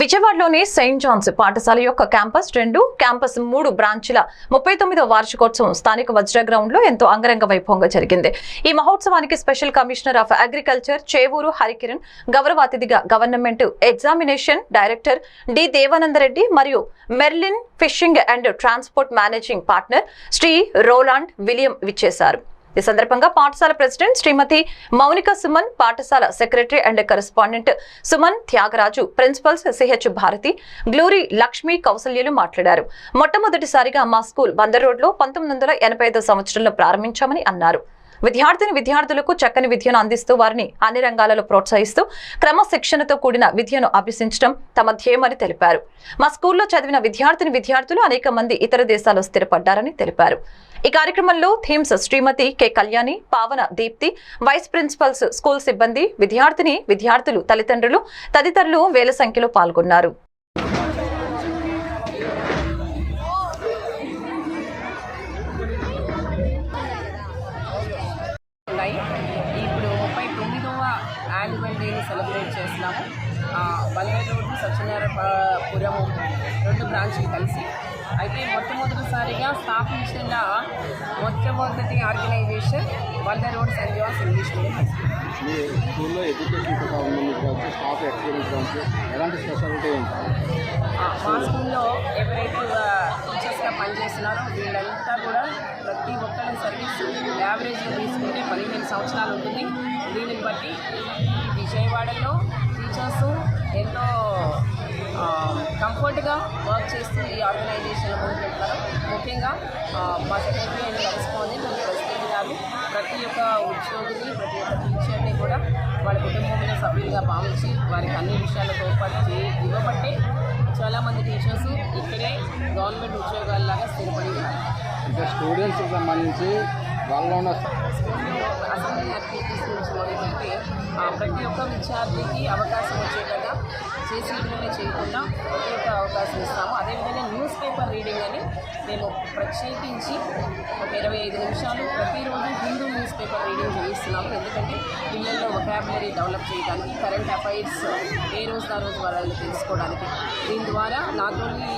విజయవాడలోని Saint Johne's పాఠశాల యొక్క క్యాంపస్ రెండు క్యాంపస్ మూడు బ్రాంచ్ల ముప్పై తొమ్మిదో వార్షికోత్సవం స్థానిక వజ్ర గ్రౌండ్లో ఎంతో అంగరంగ వైభవంగా జరిగింది. ఈ మహోత్సవానికి special commissioner of agriculture Chevuru Harikiran గౌరవ అతిథిగా government examination director D Devanandareddy మరియు Merlin fishing and transport managing partner Shri Roland William విచ్చేశారు. ఈ సందర్భంగా పాఠశాల ప్రెసిడెంట్ శ్రీమతి మౌనిక సుమన్ పాఠశాల secretary and correspondent Suman Thyagaraju principals CH Bharathi Glory Lakshmi కౌసల్యలు మాట్లాడారు. మొట్టమొదటిసారిగా మా స్కూల్ బందర్ రోడ్లో పంతొమ్మిది వందల ఎనభై సంవత్సరంలో ప్రారంభించామని అన్నారు. విద్యార్థిని విద్యార్థులకు చక్కని విద్యను అందిస్తూ వారిని అన్ని రంగాలలో ప్రోత్సహిస్తూ క్రమశిక్షణతో కూడిన విద్యను అభ్యసించడం తమ ధ్యేయమని తెలిపారు. మా స్కూల్లో చదివిన విద్యార్థిని విద్యార్థులు అనేక మంది ఇతర దేశాల్లో స్థిరపడ్డారని తెలిపారు. ఈ కార్యక్రమంలో థీమ్స్ శ్రీమతి కె కళ్యాణి పావన దీప్తి వైస్ ప్రిన్సిపల్స్ స్కూల్ సిబ్బంది విద్యార్థిని విద్యార్థులు తల్లిదండ్రులు తదితరులు వేల సంఖ్యలో పాల్గొన్నారు. ఇప్పుడు ముప్పై తొమ్మిదవ యాన్యువల్ డేని సెలబ్రేట్ చేస్తున్నాము. బల్లేరు సత్యనారాయణ పురం రెండు బ్రాంచ్లు కలిసి. అయితే మొట్టమొదటిసారిగా స్థాపించిన మొట్టమొదటి organisation Balleru road saint John's English medium high school. మీ స్కూల్లో ఎడ్యుకేషన్ కూడా ఉంది కావచ్చు స్టాఫ్ ఎక్స్పీరియన్స్ కావచ్చు ఎలాంటి స్పెషాలిటీ ఏంటి ఆ, మా స్కూల్లో. ఎవరైతే టీచర్స్గా పనిచేస్తున్నారో వీళ్ళంతా కూడా ప్రతి ఒక్కరి సర్వీస్ యావరేజ్గా తీసుకుంటే పదిహేను సంవత్సరాలు ఉంటుంది. దీనిని బట్టి ఈ విజయవాడలో టీచర్స్ ఎంతో కంఫర్ట్గా వర్క్ చేస్తూ ఈ ఆర్గనైజేషన్లో ముందుకెళ్తారు ముఖ్యంగా మా secretary and correspondent and president గారు ప్రతి ఒక్క ఉద్యోగిని ప్రతి ఒక్క టీచర్ని కూడా వాళ్ళ కుటుంబంలో సభ్యులుగా భావించి వారికి అన్ని విషయాల్లో తోడ్పాటు చే- ఇవ్వబట్టే చాలామంది టీచర్స్ ఇక్కడే గవర్నమెంట్ ఉద్యోగాల్లాగా స్థిరపడి ఉన్నారు. ఇంకా స్టూడెంట్స్కి సంబంధించి వాళ్ళలో ఉన్న స్కూల్లో అసెంబ్లీ యాక్టివిటీస్ నుంచి ప్రతి ఒక్క విద్యార్థికి అవకాశం వచ్చేటగా చేసేటివనే చేయకుండా ఒక అవకాశం ఇస్తాము. అదేవిధంగా న్యూస్ పేపర్ రీడింగ్ అని మేము ప్రత్యేకించి ఒక ఇరవై ఐదు నిమిషాలు ప్రతిరోజు హిందూ న్యూస్ పేపర్ రీడింగ్ చేయిస్తున్నాము. ఎందుకంటే పిల్లల్లో వొకాబులరీ డెవలప్ చేయడానికి కరెంట్ అఫైర్స్ ఏ రోజు ఆ రోజు వాళ్ళని తెలుసుకోవడానికి. దీని ద్వారా నాట్ ఓన్లీ